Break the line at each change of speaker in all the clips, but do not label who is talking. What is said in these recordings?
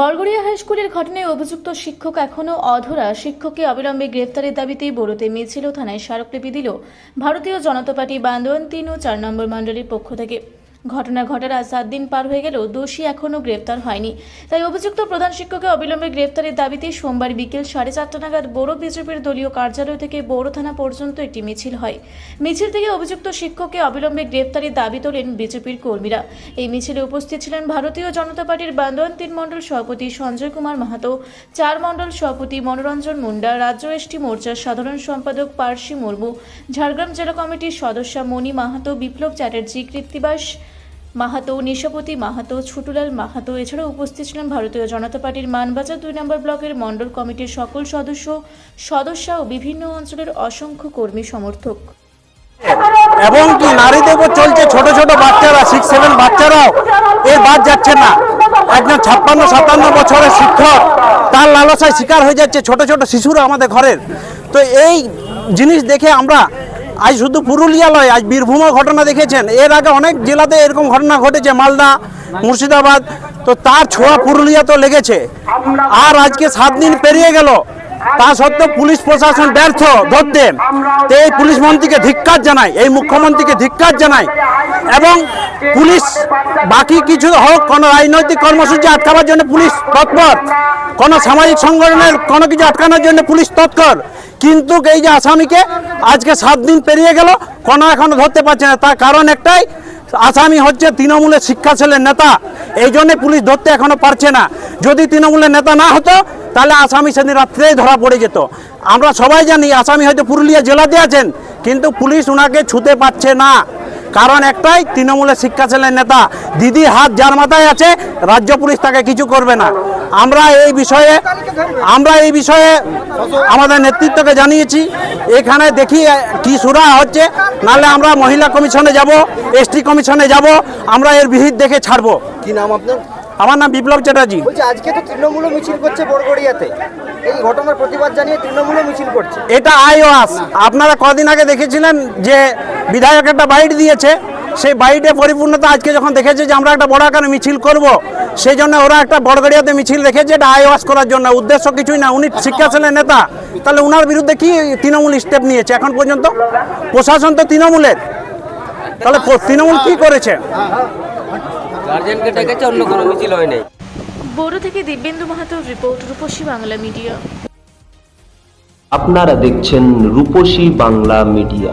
বরগড়িয়া হাইস্কুলের ঘটনায় অভিযুক্ত শিক্ষক এখনও অধরা। শিক্ষককে অবিলম্বে গ্রেফতারের দাবিতেই বড়তে মিছিল থানায় স্মারকলিপি দিল ভারতীয় জনতা পার্টি বান্দোয়ান তিন ও চার নম্বর মণ্ডলীর পক্ষ থেকে। ঘটনা ঘটার আজ সাত দিন পার হয়ে গেলেও দোষী এখনও গ্রেফতার হয়নি। তাই অভিযুক্ত প্রধান শিক্ষককে অবিলম্বে গ্রেফতারের দাবিতে সোমবার বিকেল সাড়ে চারটা নাগাদ বড় বিজেপির দলীয় কার্যালয় থেকে বড় থানা পর্যন্ত একটি মিছিল হয়। মিছিল থেকে অভিযুক্ত শিক্ষককে অবিলম্বে গ্রেফতারের দাবি তোলেন বিজেপির কর্মীরা। এই মিছিলে উপস্থিত ছিলেন ভারতীয় জনতা পার্টির বান্দোয়ান তিন মণ্ডল সভাপতি সঞ্জয় কুমার মাহাতো, চার মণ্ডল সভাপতি মনোরঞ্জন মুন্ডা, রাজ্য এসটি মোর্চার সাধারণ সম্পাদক পার্সি মুর্মু, ঝাড়গ্রাম জেলা কমিটির সদস্য মণি মাহাতো, বিপ্লব চ্যাটার্জি কৃত্তিবাস মাহাতো, নিশাপতি মাহাতো, ছুটুলাল মাহাতো, এছাড়াও উপস্থিত ছিলেন ভারতীয় জনতা পার্টির মানবাজার দুই নম্বর ব্লকের মণ্ডল কমিটির সকল সদস্য সদস্য ও বিভিন্ন অঞ্চলের অসংখ্য কর্মী সমর্থক।
এবং কি নারীদের উপর চলছে ছোট ছোট বাচ্চারা সিক্স সেভেন বাচ্চারাও এর বাদ যাচ্ছে না। একজন ছাপ্পান্ন, সাতান্ন বছরের শিক্ষক, তার লালসায় শিকার হয়ে যাচ্ছে ছোট ছোট শিশুরা আমাদের ঘরের। তো এই জিনিস দেখে আমরা আজ শুধু পুরুলিয়া নয়, আজ বীরভূমও ঘটনা দেখেছেন। এর আগে অনেক জেলাতে এরকম ঘটনা ঘটেছে, মালদা, মুর্শিদাবাদ। তো তার ছোঁয়া পুরুলিয়া তো লেগেছে। আর আজকে সাত দিন পেরিয়ে গেল, তা সত্ত্বেও পুলিশ প্রশাসন ব্যর্থ ধরতে এই পুলিশ মন্ত্রীকে ধিক্কার জানাই, এই মুখ্যমন্ত্রীকে ধিক্কার জানাই। এবং পুলিশ বাকি কিছু হোক, কোনো রাজনৈতিক কর্মসূচি আটকাবার জন্য পুলিশ তৎপর। কোনো সামাজিক সংগঠনের কোনো কিছু আটকানোর জন্য পুলিশ তৎপর কিন্তু এই যে আসামিকে আজকে সাত দিন পেরিয়ে গেল, কোনো এখনও ধরতে পারছে না। তার কারণ একটাই, আসামি হচ্ছে তৃণমূলের শিক্ষা ছেলের নেতা। এই জন্য পুলিশ ধরতে এখনও পারছে না। যদি তৃণমূলের নেতা না হতো, তাহলে আসামি সেদিন রাত্রেই ধরা পড়ে যেত। আমরা সবাই জানি, আসামি হয়তো পুরুলিয়া জেলাতে আছেন, কিন্তু পুলিশ ওনাকে ছুতে পারছে না। কারণ একটাই তৃণমূলের শিক্ষা ছেলের নেতা দিদি হাত যার মাথায় আছে রাজ্য পুলিশ তাকে কিছু করবে না। আমরা এই বিষয়ে আমরা এই বিষয়ে আমাদের নেতৃত্বকে জানিয়েছি। এখানে দেখি কি সুরা হচ্ছে। নাহলে আমরা মহিলা কমিশনে যাব এসটি কমিশনে যাব আমরা এর বিহিত দেখে ছাড়বো।
কি নাম আপনার?
আমার নাম বিপ্লব চ্যাটার্জি।
আজকে তো তৃণমূল মিছিল করছে বড়গড়িয়াতে। এই ঘটনার প্রতিবাদ জানিয়ে তৃণমূল মিছিল করছে।
এটা আইওয়াস। আপনারা কদিন আগে দেখেছিলেন যে বিধায়ক একটা বাইট দিয়েছে সেই বাইটে পরিপূর্ণতা আজকে যখন দেখেছে যে আমরা একটা বড় আকারে মিছিল করব সেই জন্য ওরা একটা বড়গড়িয়াতে মিছিল রেখেছে এটা আইওয়াস করার জন্য। উদ্দেশ্য কিছুই না উনি শিক্ষা সেলের নেতা। তাহলে উনার বিরুদ্ধে কি তৃণমূল স্টেপ নিয়েছে এখন পর্যন্ত? প্রশাসন তো তৃণমূলের। তাহলে তৃণমূল কি করেছে?
অন্য কোনো মিছিল
বড় থেকে দিব্যেন্দু মাহাতোর রিপোর্ট রূপসী বাংলা মিডিয়া।
আপনারা দেখছেন রূপসী Bangla media.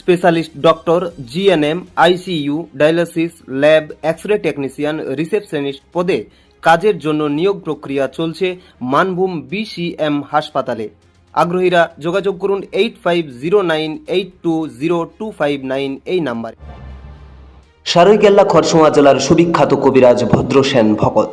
specialist doctor GNM ICU dialysis, lab X ray technician receptionist পদে কাজের জন্য নিয়োগ প্রক্রিয়া চলছে মানভূম বিসিএম হাসপাতালে। আগ্রহীরা যোগাযোগ করুন eight five zero nine eight two zero two five nine এই নাম্বারে।
সারৈকেল্লা খরসোয়া জেলার সুবিখ্যাত কবিরাজ Bhadrasen Bhagat